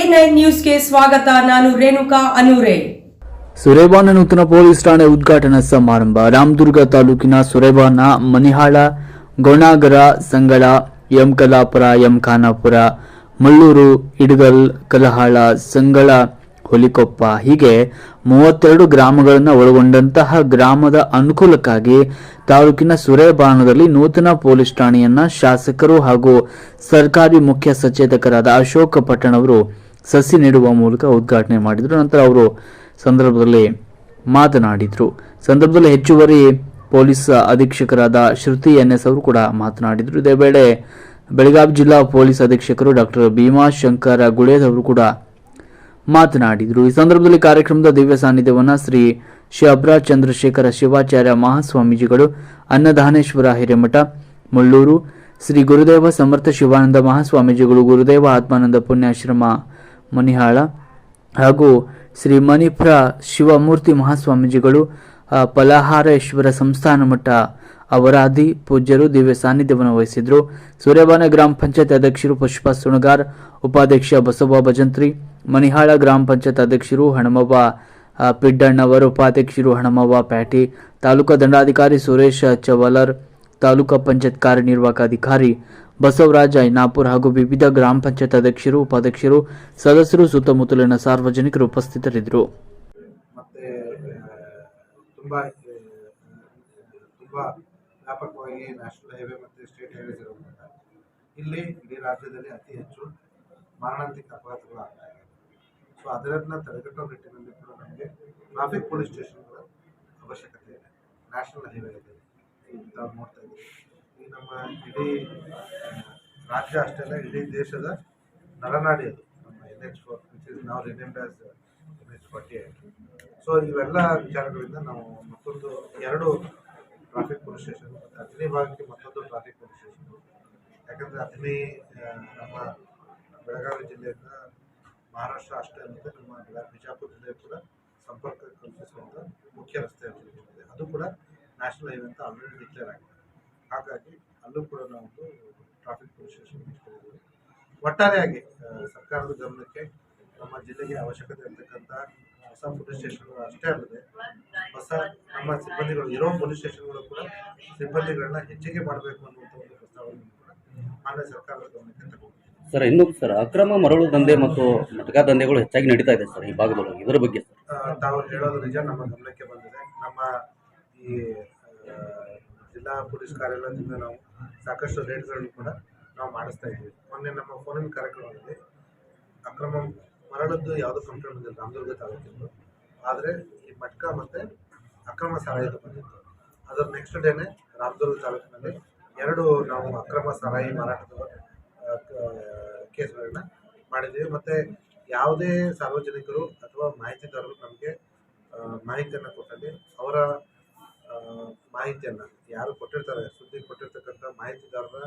A nine ನ್ಯೂಸ್ಗೆ ಸ್ವಾಗತ, ನಾನು ರೇಣುಕಾ ಅನೂರೆ. ಸುರೇಬಾನ ನೂತನ ಪೊಲೀಸ್ ಠಾಣೆ ಉದ್ಘಾಟನಾ ಸಮಾರಂಭ. ರಾಮದುರ್ಗ ತಾಲೂಕಿನ ಸುರೇಬಾನ ಮನಿಹಾಳ, ಗೊಣಾಗರ, ಸಂಗಳ, ಎಂ ಕಲಾಪುರ, ಎಂ ಖಾನಾಪುರ ಮುಳ್ಳೂರು ಇಡಗಲ್, ಕಲಹಾಳ, ಸಂಗಳ ಹೊಲಿಕೊಪ್ಪ. ಹೀಗೆ ಮೂವತ್ತೆರಡು ಗ್ರಾಮಗಳನ್ನು ಒಳಗೊಂಡಂತಹ ಗ್ರಾಮದ ಅನುಕೂಲಕ್ಕಾಗಿ ತಾಲೂಕಿನ ಸುರೇಬಾನದಲ್ಲಿ ನೂತನ ಪೊಲೀಸ್ ಠಾಣೆಯನ್ನ ಶಾಸಕರು ಹಾಗೂ ಸರ್ಕಾರಿ ಮುಖ್ಯ ಸಚೇತಕರಾದ ಅಶೋಕ ಪಟ್ಟಣ ಅವರು ಸಸಿ ನೆಡುವ ಮೂಲಕ ಉದ್ಘಾಟನೆ ಮಾಡಿದರು. ನಂತರ ಅವರು ಸಂದರ್ಭದಲ್ಲಿ ಮಾತನಾಡಿದರು. ಸಂದರ್ಭದಲ್ಲಿ ಹೆಚ್ಚುವರಿ ಪೊಲೀಸ್ ಅಧೀಕ್ಷಕರಾದ ಶ್ರುತಿ ಎನ್ ಎಸ್ ಅವರು ಕೂಡ ಮಾತನಾಡಿದರು. ಇದೇ ವೇಳೆ ಬೆಳಗಾವಿ ಜಿಲ್ಲಾ ಪೊಲೀಸ್ ಅಧೀಕ್ಷಕರು ಡಾಕ್ಟರ್ ಭೀಮಾಶಂಕರ ಗುಳೇದ್ ಅವರು ಕೂಡ ಮಾತನಾಡಿದರು. ಈ ಸಂದರ್ಭದಲ್ಲಿ ಕಾರ್ಯಕ್ರಮದ ದಿವ್ಯ ಸಾನ್ನಿಧ್ಯವನ್ನು ಶ್ರೀ ಶಬ್ರ ಚಂದ್ರಶೇಖರ ಶಿವಾಚಾರ್ಯ ಮಹಾಸ್ವಾಮೀಜಿಗಳು, ಅನ್ನದಾನೇಶ್ವರ ಹಿರೇಮಠ, ಮುಳ್ಳೂರು, ಶ್ರೀ ಗುರುದೇವ ಸಮರ್ಥ ಶಿವಾನಂದ ಮಹಾಸ್ವಾಮೀಜಿಗಳು, ಗುರುದೇವ ಆತ್ಮಾನಂದ ಪುಣ್ಯಾಶ್ರಮ ಮನಿಹಾಳ ಹಾಗೂ ಶ್ರೀ ಮಣಿಪುರ ಶಿವಮೂರ್ತಿ ಮಹಾಸ್ವಾಮೀಜಿಗಳು ಫಲಹಾರೇಶ್ವರ ಸಂಸ್ಥಾನ ಮಠ ಅವರಾದಿ ಪೂಜ್ಯರು ದಿವ್ಯ ಸಾನ್ನಿಧ್ಯವನ್ನು ವಹಿಸಿದ್ರು. ಸೂರ್ಯಬಾನ ಗ್ರಾಮ ಪಂಚಾಯತ್ ಅಧ್ಯಕ್ಷರು ಪುಷ್ಪ ಸುಣಗಾರ್ ಉಪಾಧ್ಯಕ್ಷ ಬಸವ ಭಜಂತ್ರಿ ಮನಿಹಾಳ ಗ್ರಾಮ ಪಂಚಾಯತ್ ಅಧ್ಯಕ್ಷರು ಹಣಮವ್ವ ಪಿಡ್ಡಣ್ಣವರು ಉಪಾಧ್ಯಕ್ಷರು ಹಣಮವ್ವ ಪ್ಯಾಟಿ, ತಾಲೂಕಾ ದಂಡಾಧಿಕಾರಿ ಸುರೇಶ್ ಚವಲರ್, ತಾಲೂಕಾ ಪಂಚಾಯತ್ ಕಾರ್ಯನಿರ್ವಾಹಕ ಅಧಿಕಾರಿ ಬಸವರಾಜ ಐನಾಪುರ್ ಹಾಗೂ ವಿವಿಧ ಗ್ರಾಮ ಪಂಚಾಯತ್ ಅಧ್ಯಕ್ಷರು, ಉಪಾಧ್ಯಕ್ಷರು, ಸದಸ್ಯರು, ಸುತ್ತಮುತ್ತಲಿನ ಸಾರ್ವಜನಿಕರು ಉಪಸ್ಥಿತರಿದ್ದರು. ವ್ಯಾಪಕವಾಗಿ ನ್ಯಾಷನಲ್ ಹೈವೇ ಮತ್ತು ಸ್ಟೇಟ್ ಇಲ್ಲಿ ಇಡೀ ರಾಜ್ಯದಲ್ಲಿ ಅತಿ ಹೆಚ್ಚು ಮಾರಣಾಂತಿಕ ಅಪಘಾತಗಳು ಆಗ್ತಾ ಇದೆ ಸೊ ಅದರನ್ನ ತಡೆಗಟ್ಟುವ ನಿಟ್ಟಿನಲ್ಲಿ ಕೂಡ ನಮಗೆ ಟ್ರಾಫಿಕ್ ಪೊಲೀಸ್ ಸ್ಟೇಷನ್ಗಳ ಅವಶ್ಯಕತೆ ಇದೆ. ನ್ಯಾಷನಲ್ ಹೈವೇ ಇದೆ. ನೋಡ್ತಾ ಇದ್ದೀವಿ ಈ ನಮ್ಮ ಇಡೀ ರಾಜ್ಯ ಅಷ್ಟೇ ಅಲ್ಲ ಇಡೀ ದೇಶದ ನರನಾಡಿ ಅದು ನಮ್ಮ N H four which is ನಾವು ಆಸ್ ಎಚ್ ಫಾರ್ಟಿ ಸೊ ಇವೆಲ್ಲ ವಿಚಾರಗಳಿಂದ ನಾವು ಮತ್ತೊಂದು ಎರಡು ಟ್ರಾಫಿಕ್ ಪೊಲೀಸ್ ಸ್ಟೇಷನ್ ಮತ್ತು ಅಥಣಿ ಭಾಗಕ್ಕೆ ಮತ್ತೊಂದು ಟ್ರಾಫಿಕ್ ಪೊಲೀಸ್ ಸ್ಟೇಷನ್ ಯಾಕಂದರೆ ಆ, ನಮ್ಮ ಬೆಳಗಾವಿ ಜಿಲ್ಲೆಯಿಂದ ಮಹಾರಾಷ್ಟ್ರ ಅಷ್ಟೇ ಅಲ್ಲದೆ ನಮ್ಮ ಬಿಜಾಪುರ ಜಿಲ್ಲೆ ಕೂಡ ಸಂಪರ್ಕ ಕಲ್ಪಿಸುವಂಥ ಮುಖ್ಯ ರಸ್ತೆ ಇದೆ ಅದು ಕೂಡ ನ್ಯಾಷನಲ್ ಹೈವೇ ಅಂತ ಆಲ್ರೆಡಿ ಡಿಕ್ಲೇರ್ ಆಗಿದೆ. ಹಾಗಾಗಿ ಅಲ್ಲೂ ಕೂಡ ನಾವು ಟ್ರಾಫಿಕ್ ಪೊಲೀಸ್ ಒಟ್ಟಾರೆಯಾಗಿ ಸರ್ಕಾರದ ಗಮನಕ್ಕೆ ನಮ್ಮ ಜಿಲ್ಲೆಗೆ ಅವಶ್ಯಕತೆ ಇರತಕ್ಕಂಥ ಹೊಸ ಪೊಲೀಸ್ ಸ್ಟೇಷನ್ಗಳು ಅಷ್ಟೇ ಅಲ್ಲದೆ ಹೊಸ ನಮ್ಮ ಸಿಬ್ಬಂದಿಗಳು ಇರೋ ಪೊಲೀಸ್ ಸ್ಟೇಷನ್ಗಳು ಕೂಡ ಸಿಬ್ಬಂದಿಗಳನ್ನ ಹೆಚ್ಚಿಗೆ ಮಾಡಬೇಕು ಅನ್ನುವಂಥ ಒಂದು ಪ್ರಸ್ತಾವನೆಯನ್ನು ಕೂಡ ಮಾನ್ಯ ಸರ್ಕಾರದ ಗಮನಕ್ಕೆ ತಗೊಂಡಿದೆ. ಸರ್, ಇನ್ನು ಸರ್, ಅಕ್ರಮ ಮರಳು ದಂಧೆ ಮತ್ತು ಮಟಕ ದಂಧೆಗಳು ಹೆಚ್ಚಾಗಿ ನಡೀತಾ ಇದೆ ಸರ್, ಈ ಭಾಗದೊಳಗೆ, ಇದರ ಬಗ್ಗೆ ತಾವು ಹೇಳೋದು ನಿಜ, ನಮ್ಮ ಗಮನಕ್ಕೆ ಬಂದಿದೆ. ನಮ್ಮ ಈ ಜಿಲ್ಲಾ ಪೊಲೀಸ್ ಕಾರ್ಯಾಲಯದಿಂದ ನಾವು ಸಾಕಷ್ಟು ರೇಡ್ಗಳನ್ನು ಕೂಡ ನಾವು ಮಾಡಿಸ್ತಾ ಇದ್ದೀವಿ. ಮೊನ್ನೆ ನಮ್ಮ ಫೋನಿನ ಕಾರ್ಯಕ್ರಮದಲ್ಲಿ ಅಕ್ರಮ ಮರಳದ್ದು ಯಾವುದು ಕಂಪ್ಲೇಂಟ್ ಬಂದಿಲ್ಲ, ರಾಮದುರ್ಗ ತಾಲೂಕಿಂದು ಆದರೆ ಈ ಮಟ್ಕ ಮತ್ತು ಅಕ್ರಮ ಸಾರಾಯಿದು ಬಂದಿತ್ತು. ಅದರ ನೆಕ್ಸ್ಟ್ ಡೇನೆ ರಾಮದುರ್ಗ ತಾಲೂಕಿನಲ್ಲಿ ಎರಡು ನಾವು ಅಕ್ರಮ ಸಾರಾಯಿ ಮಾರಾಟದ ಕೇಸ್ಗಳನ್ನ ಮಾಡಿದ್ದೀವಿ. ಮತ್ತು ಯಾವುದೇ ಸಾರ್ವಜನಿಕರು ಅಥವಾ ಮಾಹಿತಿದಾರರು ನಮಗೆ ಮಾಹಿತಿಯನ್ನು ಕೊಟ್ಟಲ್ಲಿ ಅವರ ಮಾಹಿತಿಯನ್ನು ಯಾರು ಕೊಟ್ಟಿರ್ತಾರೆ, ಸುದ್ದಿ ಕೊಟ್ಟಿರ್ತಕ್ಕಂಥ ಮಾಹಿತಿದಾರರ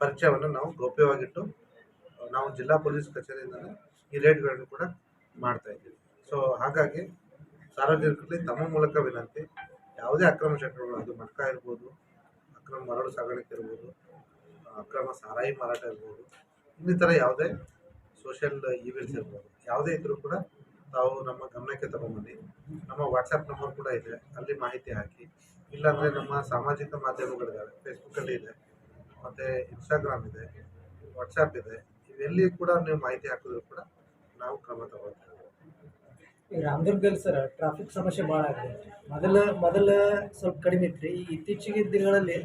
ಪರಿಚಯವನ್ನು ನಾವು ಗೌಪ್ಯವಾಗಿಟ್ಟು, ನಾವು ಜಿಲ್ಲಾ ಪೊಲೀಸ್ ಕಚೇರಿಯಿಂದಲೇ ಈ ರೇಡ್ಗಳನ್ನು ಕೂಡ ಮಾಡ್ತಾ ಇದ್ದೀವಿ. ಸೊ, ಹಾಗಾಗಿ ಸಾರ್ವಜನಿಕರಲ್ಲಿ ತಮ್ಮ ಮೂಲಕ ವಿನಂತಿ, ಯಾವುದೇ ಅಕ್ರಮ ಚಟುವಟಿಕೆಗಳು ಅದು ಮಟ್ಕ ಇರ್ಬೋದು, ಅಕ್ರಮ ಮರಳು ಸಾಗಾಣಿಕೆ ಇರ್ಬೋದು ಅಕ್ರಮ ಸಾರಾಯಿ ಮಾರಾಟ ಇರ್ಬೋದು. ಇನ್ನಿತರ ಯಾವುದೇ ಸೋಷಿಯಲ್ ಈವೆಂಟ್ಸ್ ಇರ್ಬೋದು. ಯಾವುದೇ ಇದ್ರೂ ಕೂಡ ತಾವು ನಮ್ಮ ಗಮನಕ್ಕೆ ತಗೊಂಬನ್ನಿ. ನಮ್ಮ ವಾಟ್ಸಪ್ ನಂಬರ್ ಕೂಡ ಇದೆ. ಅಲ್ಲಿ ಮಾಹಿತಿ ಹಾಕಿ. ಇಲ್ಲಾಂದರೆ ನಮ್ಮ ಸಾಮಾಜಿಕ ಮಾಧ್ಯಮಗಳಿದ್ದಾವೆ. ಫೇಸ್ಬುಕ್ಕಲ್ಲಿ ಇದೆ. ಮತ್ತು ಇನ್ಸ್ಟಾಗ್ರಾಮ್ ಇದೆ. ವಾಟ್ಸಪ್ ಇದೆ. ಇವೆಲ್ಲಿ ಕೂಡ ನೀವು ಮಾಹಿತಿ ಹಾಕಿದ್ರು ಕೂಡ ನಾವು ಕ್ರಮ ತಗೊಳ್ತೇವೆ. ಈ ರಾಮದುರ್ಗದಲ್ಲಿ ಸರ್ ಟ್ರಾಫಿಕ್ ಸಮಸ್ಯೆ ಭಾಳ ಆಗಿದೆ. ಮೊದಲು ಮೊದಲು ಸ್ವಲ್ಪ ಕಡಿಮೆ ಇತ್ತು. ರೀ ಇತ್ತೀಚಿಗೆ ದಿನಗಳಲ್ಲಿ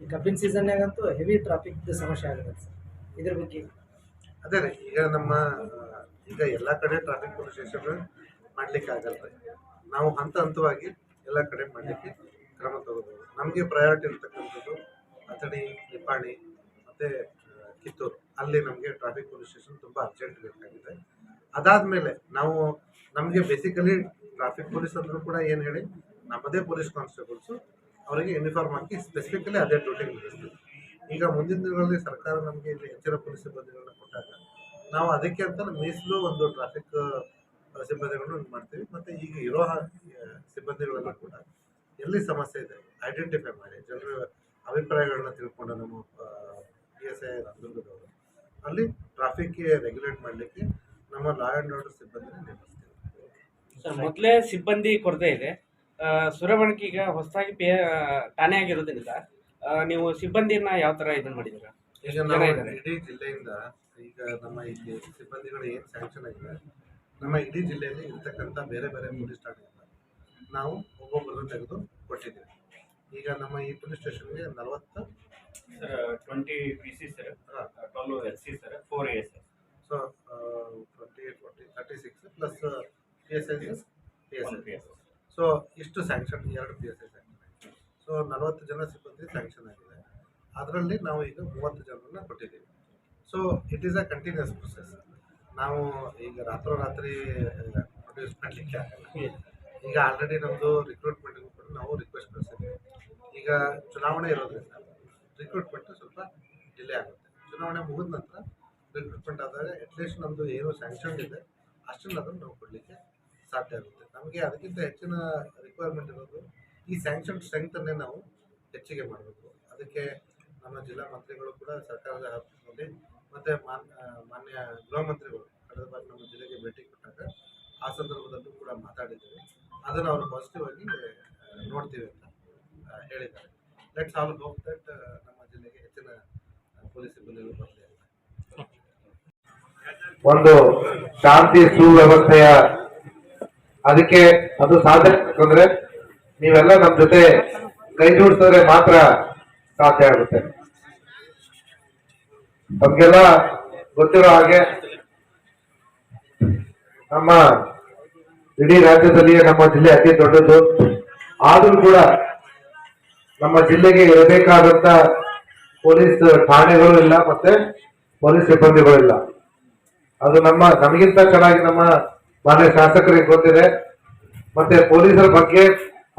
ಈ ಕಬ್ಬಿನ ಸೀಸನ್ನಾಗಂತೂ ಹೆವಿ ಟ್ರಾಫಿಕ್ ಸಮಸ್ಯೆ ಆಗಿದೆ ಸರ್. ಇದ್ರ ಬಗ್ಗೆ. ಅದೇ ರೀ, ಈಗ ನಮ್ಮ, ಈಗ ಎಲ್ಲ ಕಡೆ ಟ್ರಾಫಿಕ್ ಪೊಲೀಸ್ ಸ್ಟೇಷನ್ ಮಾಡಲಿಕ್ಕೆ ಆಗಲ್ಲ ರೀ. ನಾವು ಹಂತ ಹಂತವಾಗಿ ಎಲ್ಲ ಕಡೆ ಮಾಡಲಿಕ್ಕೆ ಕ್ರಮ ತಗೋಬೋದು. ನಮಗೆ ಪ್ರಯಾರಿಟಿ ಇರ್ತಕ್ಕಂಥದ್ದು ಅಥಣಿ, ನಿಪ್ಪಾಣಿ, ಮತ್ತು ಕಿತ್ತೂರು. ಅಲ್ಲಿ ನಮಗೆ ಟ್ರಾಫಿಕ್ ಪೊಲೀಸ್ ಸ್ಟೇಷನ್ ತುಂಬ ಅರ್ಜೆಂಟ್ ಬೇಕಾಗಿದೆ. ಅದಾದಮೇಲೆ ನಾವು, ನಮಗೆ ಬೇಸಿಕಲಿ ಟ್ರಾಫಿಕ್ ಪೊಲೀಸ್ ಅಂದ್ರೂ ಕೂಡ ಏನು ಹೇಳಿ, ನಮ್ಮದೇ ಪೊಲೀಸ್ ಕಾನ್ಸ್ಟೇಬಲ್ಸು ಅವರಿಗೆ ಯೂನಿಫಾರ್ಮ್ ಹಾಕಿ ಸ್ಪೆಸಿಫಿಕಲಿ ಅದೇ ಡ್ಯೂಟಿ ನಿಲ್ಲಿಸ್ತೀವಿ. ಈಗ ಮುಂದಿನ ದಿನಗಳಲ್ಲಿ ಸರ್ಕಾರ ನಮಗೆ ಇಲ್ಲಿ ಹೆಚ್ಚಿನ ಪೊಲೀಸ್ ಸಿಬ್ಬಂದಿಗಳನ್ನ ಕೊಟ್ಟಾಗ ನಾವು ಅದಕ್ಕೆ ಅಂತ ಮೀಸಲು ಒಂದು ಟ್ರಾಫಿಕ್ ಸಿಬ್ಬಂದಿಗಳನ್ನು ಮಾಡ್ತೀವಿ. ಮತ್ತು ಈಗ ಇರೋ ಸಿಬ್ಬಂದಿಗಳೆಲ್ಲ ಕೂಡ ಎಲ್ಲಿ ಸಮಸ್ಯೆ ಇದೆ ಐಡೆಂಟಿಫೈ ಮಾಡಿ. ಜನರ ಅಭಿಪ್ರಾಯಗಳನ್ನ ತಿಳ್ಕೊಂಡು ನಮ್ಮ ಪಿ ಎಸ್ ಐ ಅಲ್ಲಿ ಟ್ರಾಫಿಕ್ಗೆ ರೆಗ್ಯುಲೇಟ್ ಮಾಡಲಿಕ್ಕೆ ನಮ್ಮ ಲಾ ಆ್ಯಂಡ್ ಆರ್ಡರ್ ಸಿಬ್ಬಂದಿನ ನೇಮಿಸ್ತೀವಿ. ಮೊದಲೇ ಸಿಬ್ಬಂದಿ ಕೊರತೆ ಇದೆ. ಸುರವಣಿಗೆ ಈಗ ಹೊಸದಾಗಿ ಪೇ ಠಾಣೆ ಆಗಿರೋದ್ರಿಂದ ನೀವು ಸಿಬ್ಬಂದಿಯನ್ನ ಯಾವ ತರ ಇದನ್ನ ಮಾಡಿದ್ದೀರಾ ಈಗ ನಾವು ಇಡೀ ಜಿಲ್ಲೆಯಿಂದ ಈಗ ನಮ್ಮ ಇಲ್ಲಿ ಸಿಬ್ಬಂದಿಗಳು ಏನು ಸ್ಯಾಂಕ್ಷನ್ ಆಗಿದೆ ನಮ್ಮ ಇಡೀ ಜಿಲ್ಲೆಯಲ್ಲಿ ಇರ್ತಕ್ಕಂಥ ಬೇರೆ ಬೇರೆ ಪೊಲೀಸ್ ಠಾಣೆಯಿಂದ ನಾವು ಒಬ್ಬೊಬ್ಬರನ್ನು ತೆಗೆದು ಕೊಟ್ಟಿದ್ದೀವಿ. ಈಗ ನಮ್ಮ ಈ ಪೊಲೀಸ್ ಸ್ಟೇಷನ್ಗೆ ನಲವತ್ತು sir twenty P C sir twelve S C sir four A sir so twenty forty thirty six plus P S I P S P S so ಇಷ್ಟು ಸ್ಯಾಂಕ್ಷನ್ ಎರಡು ಪಿ ಎಸ್ ಐ ಸ್ಯಾಂಕ್ಷನ್ ಆಗಿದೆ so ನಲವತ್ತು ಜನ ಸಿಬ್ಬಂದಿ sanction ಆಗಿದೆ. ಅದರಲ್ಲಿ ನಾವು ಈಗ ಮೂವತ್ತು ಜನರನ್ನ ಕೊಟ್ಟಿದ್ದೀವಿ. So it is a continuous process ನಾವು ಈಗ ರಾತ್ರೋರಾತ್ರಿ ಪ್ರೊಡ್ಯೂಸ್ ಮಾಡಲಿಕ್ಕೆ ಆಗಲ್ಲ ಈಗ ಆಲ್ರೆಡಿ ನಮ್ಮದು ರಿಕ್ರೂಟ್ಮೆಂಟ್ಗೂ ಕೂಡ ನಾವು ರಿಕ್ವೆಸ್ಟ್ ಕಳಿಸಿದ್ದೀವಿ. ಈಗ ಚುನಾವಣೆ ಇರೋದ್ರಿಂದ ರಿಕ್ರೂಟ್ಮೆಂಟ್ ಸ್ವಲ್ಪ ಡಿಲೇ ಆಗುತ್ತೆ. ಚುನಾವಣೆ ಮುಗಿದ ನಂತರ ರಿಕ್ರೂಟ್ಮೆಂಟ್ ಆದಾಗ ಅಟ್ಲೀಸ್ಟ್ ನಮ್ಮದು ಏನು ಸ್ಯಾಂಕ್ಷನ್ ಇದೆ ಅಷ್ಟನ್ನು ನಾವು ಕೊಡಲಿಕ್ಕೆ ಸಾಧ್ಯ ಆಗುತ್ತೆ. ನಮಗೆ ಅದಕ್ಕಿಂತ ಹೆಚ್ಚಿನ ರಿಕ್ವೈರ್ಮೆಂಟ್ ಇರೋದು ಈ ಸ್ಯಾಂಕ್ಷನ್ ಸ್ಟ್ರೆಂಗ್ತನ್ನೇ ನಾವು ಹೆಚ್ಚಿಗೆ ಮಾಡಬೇಕು. ಅದಕ್ಕೆ ನಮ್ಮ ಜಿಲ್ಲಾ ಮಂತ್ರಿಗಳು ಕೂಡ ಸರ್ಕಾರದ ಹಂತದಲ್ಲಿ ಮತ್ತು ಮಾನ್ ಮಾನ್ಯ ಗೃಹ ಮಂತ್ರಿಗಳು ಕಳೆದ ಬಾರಿ ನಮ್ಮ ಜಿಲ್ಲೆಗೆ ಭೇಟಿ ಕೊಟ್ಟಾಗ ಆ ಸಂದರ್ಭದಲ್ಲೂ ಕೂಡ ಮಾತಾಡಿದ್ದೀವಿ. ಅದನ್ನು ಅವರು ಪಾಸಿಟಿವ್ ಆಗಿ ನೋಡ್ತೀವಿ ಅಂತ ಹೇಳಿದ್ದಾರೆ. ಲೆಟ್ಸ್ ಆಲ್ ಹೋಪ್ ದಟ್ ನಮ್ಮ ಜಿಲ್ಲೆಗೆ ಹೆಚ್ಚಿನ ಪೊಲೀಸ್ ಸಿಬ್ಬಂದಿಗಳು ಬರಲಿ ಅಂತ. ಒಂದು ಶಾಂತಿ, ಸುವ್ಯವಸ್ಥೆಯ ಅದಕ್ಕೆ ಅದು ಸಾಧ್ಯ ಅಂದ್ರೆ ನೀವೆಲ್ಲ ನಮ್ಮ ಜೊತೆ ಕೈ ಜೋಡಿಸಿದ್ರೆ ಮಾತ್ರ ಸಾಧ್ಯ ಆಗುತ್ತೆ. ನಮ್ಗೆಲ್ಲ ಗೊತ್ತಿರೋ ಹಾಗೆ ನಮ್ಮ ಇಡೀ ರಾಜ್ಯದಲ್ಲಿಯೇ ನಮ್ಮ ಜಿಲ್ಲೆ ಅತಿ ದೊಡ್ಡದು. ಆದ್ರೂ ಕೂಡ ನಮ್ಮ ಜಿಲ್ಲೆಗೆ ಇರಬೇಕಾದಂತ ಪೊಲೀಸ್ ಠಾಣೆಗಳು ಇಲ್ಲ ಮತ್ತೆ ಪೊಲೀಸ್ ಸಿಬ್ಬಂದಿಗಳು ಇಲ್ಲ. ಅದು ನಮ್ಮ, ನಮಗಿಂತ ಚೆನ್ನಾಗಿ ನಮ್ಮ ಮಾನ್ಯ ಶಾಸಕರಿಗೆ ಗೊತ್ತಿದೆ. ಮತ್ತೆ ಪೊಲೀಸರ ಬಗ್ಗೆ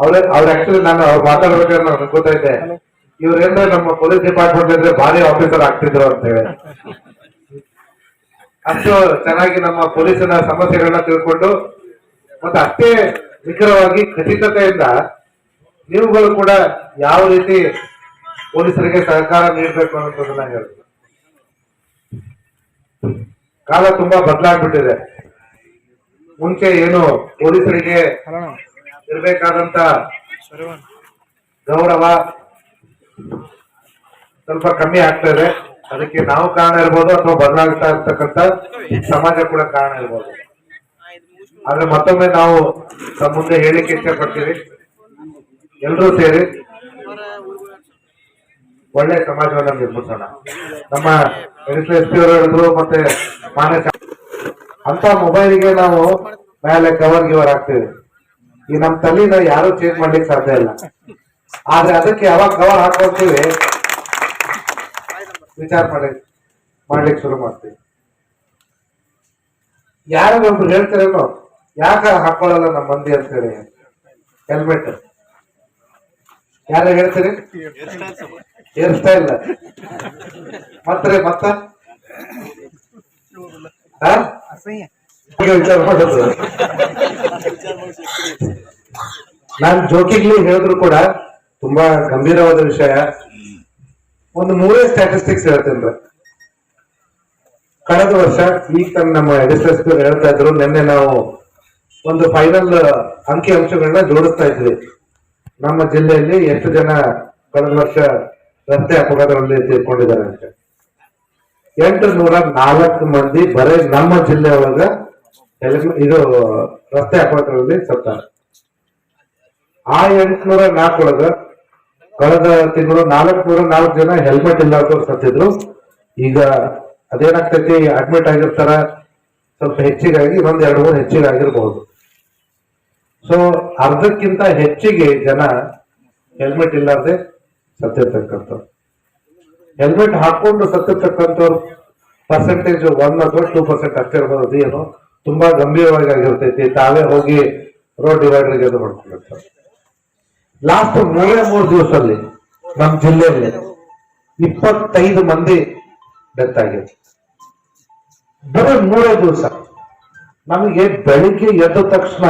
ಅವ್ರ ಅವ್ರ ಆಕ್ಚುಲಿ ನಾನು ಅವ್ರು ಮಾತಾಡ್ಬೇಕಾದ್ರೆ ನಾನು ಇವ್ರೇಂದ್ರೆ ನಮ್ಮ ಪೊಲೀಸ್ ಡಿಪಾರ್ಟ್ಮೆಂಟ್ ಇದ್ರೆ ಭಾರಿ ಆಫೀಸರ್ ಆಗ್ತಿದ್ರು ಅಂತ ಹೇಳಿ. ಅಷ್ಟು ಚೆನ್ನಾಗಿ ನಮ್ಮ ಪೊಲೀಸರ ಸಮಸ್ಯೆಗಳನ್ನ ತಿಳ್ಕೊಂಡು, ಮತ್ತೆ ಅಷ್ಟೇ ನಿಖರವಾಗಿ ಖಚಿತತೆಯಿಂದ ನೀವುಗಳು ಕೂಡ ಯಾವ ರೀತಿ ಪೊಲೀಸರಿಗೆ ಸಹಕಾರ ನೀಡಬೇಕು ಅನ್ನೋದನ್ನ ಹೇಳ್ತೀನಿ. ಕಾಲ ತುಂಬಾ ಬದಲಾಗ್ಬಿಟ್ಟಿದೆ. ಮುಂಚೆ ಏನು ಪೊಲೀಸರಿಗೆ ಇರಬೇಕಾದಂತ ಗೌರವ ಸ್ವಲ್ಪ ಕಮ್ಮಿ ಆಗ್ತಾ ಇದೆ. ಅದಕ್ಕೆ ನಾವು ಕಾರಣ ಇರ್ಬೋದು ಅಥವಾ ಬದಲಾಗ್ತಾ ಇರ್ತಕ್ಕಂತ ಸಮಾಜ ಕೂಡ ಕಾರಣ ಇರ್ಬೋದು. ಆದ್ರೆ ಮತ್ತೊಮ್ಮೆ ನಾವು ತಮ್ಮ ಮುಂದೆ ಹೇಳಿಕೆ ಇಷ್ಟಪಡ್ತೀವಿ. ಪಡ್ತೀವಿ ಎಲ್ಲರೂ ಸೇರಿ ಒಳ್ಳೆ ಸಮಾಜವನ್ನ ನಿರ್ಮಿಸೋಣ. ನಮ್ಮ ಎಸ್ ಪಿ ಅವರು ಹೇಳಿದ್ರು, ಮತ್ತೆ ಮಾನ್ಯ ಅಂತ ಮೊಬೈಲ್ಗೆ ನಾವು ಮೇಲೆ ಕವರ್ ಗಿವರ್ ಹಾಕ್ತೇವೆ. ಈ ನಮ್ಮ ತಲೆನ ಯಾರು ಚೇಂಜ್ ಮಾಡ್ಲಿಕ್ಕೆ ಸಾಧ್ಯ ಇಲ್ಲ. ಆದ್ರೆ ಅದಕ್ಕೆ ಯಾವಾಗ ಕವರ್ ಹಾಕೊಳ್ತೀವಿ, ವಿಚಾರ ಮಾಡಿ, ಮಾಡ್ಲಿಕ್ಕೆ ಶುರು ಮಾಡ್ತೀವಿ. ಯಾರು ಒಬ್ರು ಹೇಳ್ತಾರೇನೋ, ಯಾಕ ಹಾಕೊಳ್ಳಲ್ಲ ನಮ್ಮ ಮಂದಿ ಅಂತೇಳಿ. ಹೆಲ್ಮೆಟ್ ಯಾರು ಹೇಳ್ತೀರಿ? ಹೇಳ್ತಾ ಇಲ್ಲ ಮತ್ತೆ, ಮತ್ತ? ವಿಚಾರ ಮಾಡೋದು ನಾನ್ ಜೋಕಿಗ್ಲಿ ಹೇಳಿದ್ರು ಕೂಡ ತುಂಬಾ ಗಂಭೀರವಾದ ವಿಷಯ. ಒಂದು ಮೂರೇ ಸ್ಟ್ಯಾಟಿಸ್ಟಿಕ್ಸ್ ಹೇಳ್ತೇನೆ ಕಳೆದ ವರ್ಷ ಈಗ ತನ್ನ ನಮ್ಮ ಪಿ ಹೇಳ್ತಾ ಇದ್ರು ನಿನ್ನೆ ನಾವು ಒಂದು ಫೈನಲ್ ಅಂಕಿ ಅಂಶಗಳನ್ನ ಜೋಡಿಸ್ತಾ ಇದ್ವಿ. ನಮ್ಮ ಜಿಲ್ಲೆಯಲ್ಲಿ ಎಷ್ಟು ಜನ ಕಳೆದ ವರ್ಷ ರಸ್ತೆ ಅಪಘಾತಗಳಲ್ಲಿ ತೀರ್ಕೊಂಡಿದ್ದಾರೆ ಅಂತ. ಎಂಟು ನೂರ ನಾಲ್ಕು ಮಂದಿ ಬರೀ ನಮ್ಮ ಜಿಲ್ಲೆ ಒಳಗ ಇದು ರಸ್ತೆ ಅಪಘಾತಗಳಲ್ಲಿ ಸತ್ತಾರೆ ಆ ಎಂಟುನೂರ ನಾಲ್ಕು ಒಳಗ ಕಳೆದ ತಿಂಗಳು ನಾಲ್ಕುನೂರ ನಾಲ್ಕು ಜನ ಹೆಲ್ಮೆಟ್ ಇಲ್ಲಾರ್ದವ್ರು ಸತ್ತಿದ್ರು. ಈಗ ಅದೇನಾಗ್ತೈತಿ ಅಡ್ಮಿಟ್ ಆಗಿರ್ತಾರ, ಸ್ವಲ್ಪ ಹೆಚ್ಚಿಗಾಗಿ ಒಂದ್ ಎರಡು ಮೂರು ಹೆಚ್ಚಿಗೆ ಆಗಿರ್ಬಹುದು ಸೊ ಅರ್ಧಕ್ಕಿಂತ ಹೆಚ್ಚಿಗೆ ಜನ ಹೆಲ್ಮೆಟ್ ಇಲ್ಲಾರ್ದೆ ಸತ್ತಿರ್ತಕ್ಕಂಥವ್ರು. ಹೆಲ್ಮೆಟ್ ಹಾಕೊಂಡು ಸತ್ತಿರ್ತಕ್ಕಂಥವ್ರು ಪರ್ಸೆಂಟೇಜ್ ಒನ್ ಅಥವಾ ಟೂ ಪರ್ಸೆಂಟ್ ಅಷ್ಟೇ ಇರ್ಬೋದು ಏನು? ತುಂಬಾ ಗಂಭೀರವಾಗಿ ಆಗಿರ್ತೈತಿ. ತಾವೇ ಹೋಗಿ ರೋಡ್ ಡಿವೈಡರ್ಗೆ ಅದು ಮಾಡ್ಕೊಂಡಿರ್ತಾರೆ ಲಾಸ್ಟ್ ಮೂರೇ ಮೂರು ದಿವಸದಲ್ಲಿ ನಮ್ಮ ಜಿಲ್ಲೆಯಲ್ಲಿ ಇಪ್ಪತ್ತೈದು ಮಂದಿ ಡೆತ್ ಆಗಿದೆ ಬರೀ ಮೂರೇ ದಿವಸ. ನಮಗೆ ಬೆಳಿಗ್ಗೆ ಎದ್ದ ತಕ್ಷಣ